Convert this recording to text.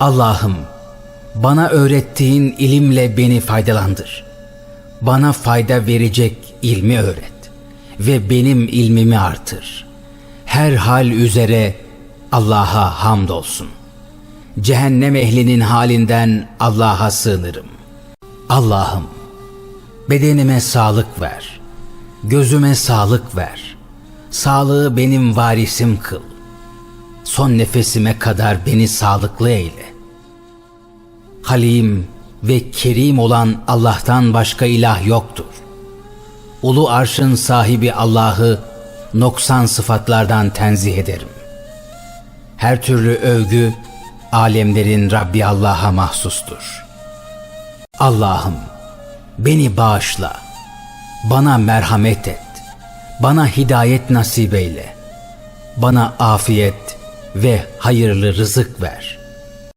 Allah'ım bana öğrettiğin ilimle beni faydalandır. Bana fayda verecek ilmi öğret ve benim ilmimi artır. Her hal üzere Allah'a hamdolsun. Cehennem ehlinin halinden Allah'a sığınırım. Allah'ım bedenime sağlık ver. Gözüme sağlık ver. Sağlığı benim varisim kıl. Son nefesime kadar beni sağlıklı eyle. Halim ve Kerim olan Allah'tan başka ilah yoktur. Ulu arşın sahibi Allah'ı noksan sıfatlardan tenzih ederim. Her türlü övgü alemlerin Rabbi Allah'a mahsustur. Allah'ım beni bağışla. Bana merhamet et. Bana hidayet nasip eyle. Bana afiyet ve hayırlı rızık ver.